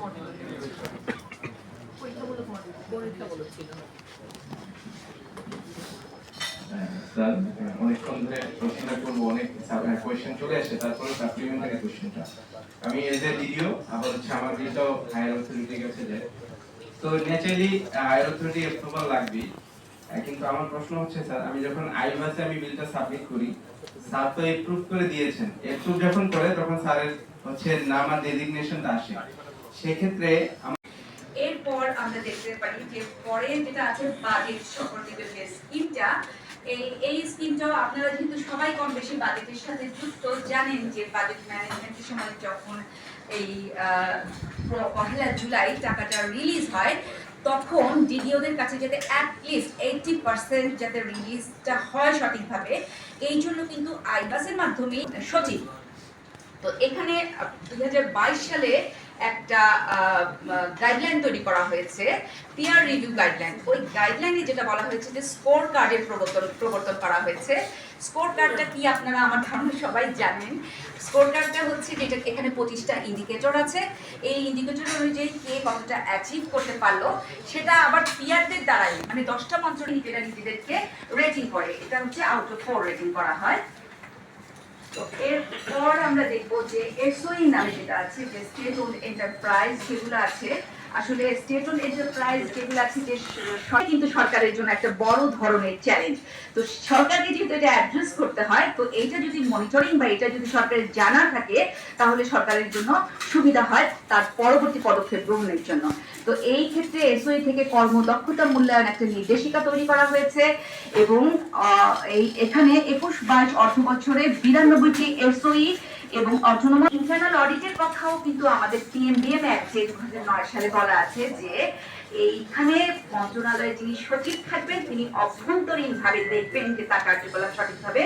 হচ্ছে আমার বিলটাও কিন্তু আমার প্রশ্ন হচ্ছে, স্যার, আমি যখন আইবাসে আমি করি, স্যার তো অ্যাপ্রুভ করে দিয়েছেন। অ্যাপ্রুভ যখন করে, তখন স্যারের হচ্ছে নাম আসে। সেক্ষেত্রে এরপর আমরা দেখতে পারি যে পরে যেটা আছে বাজেট সম্পর্কিত যে স্কিমটা এই এই স্কিমটাও আপনারা যেহেতু সবাই কম বেশি বাজেটের সাথে যুক্ত, জানেন যে বাজেট ম্যানেজমেন্টের সময় যখন এই পহেলা জুলাই টাকাটা রিলিজ হয়, তখন ডিডিওদের কাছে যাতে অ্যাটলিস্ট এইটটি পার্সেন্ট যাতে রিলিজটা হয় সঠিকভাবে, এই জন্য কিন্তু আইবাসের মাধ্যমে সচিব। তো এখানে দুই হাজার বাইশ সালে একটা গাইডলাইন তৈরি করা হয়েছে পিয়ার রিভিউ গাইডলাইন ওই গাইডলাইনে যেটা বলা হয়েছে যে স্কোর কার্ডের প্রবর্তন প্রবর্তন করা হয়েছে। স্কোর কার্ডটা কি আপনারা আমার ধারণা সবাই জানেন? স্কোর কার্ডটা হচ্ছে যেটা এখানে পঁচিশটা ইন্ডিকেটর আছে। এই ইন্ডিকেটর অনুযায়ী কে কতটা অ্যাচিভ করতে পারল, সেটা আবার পিয়ারদের দ্বারাই মানে দশটা মন্ত্র নিজেরা নিজেদেরকে রেটিং করে। এটা হচ্ছে আউট অফ ফোর রেটিং করা হয়। তো এরপর আমরা দেখব যে এসওই নামে যেটা আছে, যে স্টেট ওন এন্টারপ্রাইজ যেগুলো আছে আসলে স্টেট ওন এন্টারপ্রাইজ যেগুলো আছে, যে কিন্তু সরকারের জন্য একটা বড় ধরনের চ্যালেঞ্জ তো সরকারকে যেহেতু এটা অ্যাড্রেস করতে হয়, তো এইটা যদি মনিটরিং বা এটা যদি সরকারের জানা থাকে, তাহলে সরকারের জন্য সুবিধা হয় তার পরবর্তী পদক্ষেপ গ্রহণের জন্য। তো এই ক্ষেত্রে এসওই থেকে কর্মদক্ষতা মূল্যায়ন একটা নির্দেশিকা তৈরি করা হয়েছে এবং এই, এখানে একুশ বাইশ অর্থ বছরে বিরানব্বইটি এসওই এবং অটোনোমাস ইন্টারনাল অডিটের কথাও কিন্তু আমাদের পিএমডিএম অ্যাক্টে দু হাজার নয় সালে বলা আছে যে এইখানে মন্ত্রণালয়ের যিনি সচিব থাকবেন, তিনি অভ্যন্তরীণ ভাবে দেখবেন যে তার কার্যকলাপ সঠিকভাবে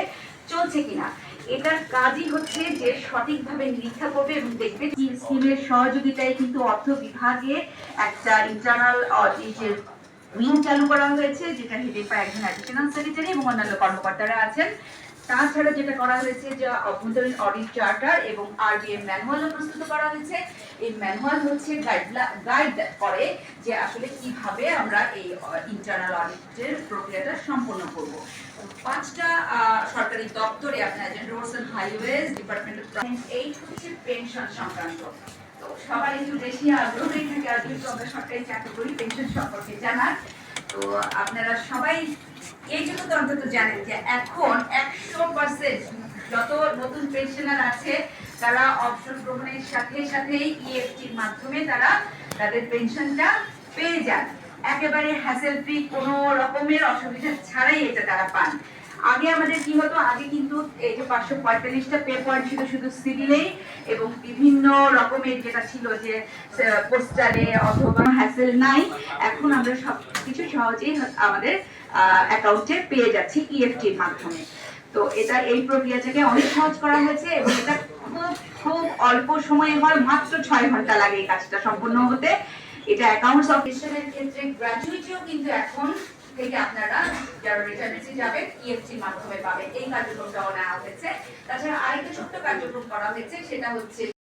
চলছে কিনা। এটার কাজই হচ্ছে যে সঠিকভাবে নিরীক্ষা করবে এবং দেখবে স্কিমের সহযোগিতায় কিন্তু অর্থ বিভাগে একটা ইন্টারনাল অডিটের উইং চালু করা হয়েছে যেটা হেডে পায় একজন অ্যাডিশনাল সেক্রেটারি এবং অন্যান্য কর্মকর্তারা আছেন। তাছাড়া যেটা করা হয়েছে যে অভ্যন্তরীণ অডিট চার্টার এবং আরবিএম ম্যানুয়ালও প্রস্তুত করা হয়েছে। এই ম্যানুয়াল হচ্ছে গাইড করে যে আসলে কীভাবে আমরা এই ইন্টারনাল অডিটের প্রক্রিয়াটা সম্পন্ন করব। পাঁচটা সরকারি দপ্তরে আপনার roads and highways department of এই হচ্ছে পেনশন সংক্রান্ত। তো সবার একটু বেশি আগ্রহী থাকে আর যেহেতু আমরা সরকারি চাকরি করি পেনশন সম্পর্কে জানার। তো আপনারা সবাই এই জন্য তো অন্তত জানেন যে এখন একশো পার্সেন্ট যত নতুন পেনশনার আছে, তারা অপশন গ্রহণের সাথে সাথেই ইএফটির মাধ্যমে তারা তাদের পেনশনটা পেয়ে যান। একেবারে হ্যাসেল ফ্রি কোনো রকমের অসুবিধা ছাড়াই এটা তারা পান। আগে আমাদের কি হতো? আগে কিন্তু এই যে পাঁচশো পঁয়তাল্লিশটা পে পয়েন্ট ছিল শুধু সিভিলেই এবং বিভিন্ন রকমের যেটা ছিল যে পোস্টারে অথবা হ্যাসেল নাই, এখন আমরা সব কিছু সহজেই আমাদের অ্যাকাউন্টে পেয়ে যাচ্ছি ইএফটির মাধ্যমে। তো এটা এই প্রক্রিয়াটাকে অনেক সহজ করা হয়েছে এবং এটা খুব খুব অল্প সময়ে হয়, মাত্র ছয় ঘণ্টা লাগে এই কাজটা সম্পূর্ণ হতে। এটা অ্যাকাউন্টস অফিসারের ক্ষেত্রে গ্র্যাজুয়েটিও কিন্তু এখন থেকে আপনারা যারা রিটার্নেসে যাবেন ইএফটির মাধ্যমে পাবেন। এই কার্যক্রমটাও নেওয়া হয়েছে। তাছাড়া আরেকটা ছোট্ট কার্যক্রম করা হয়েছে, সেটা হচ্ছে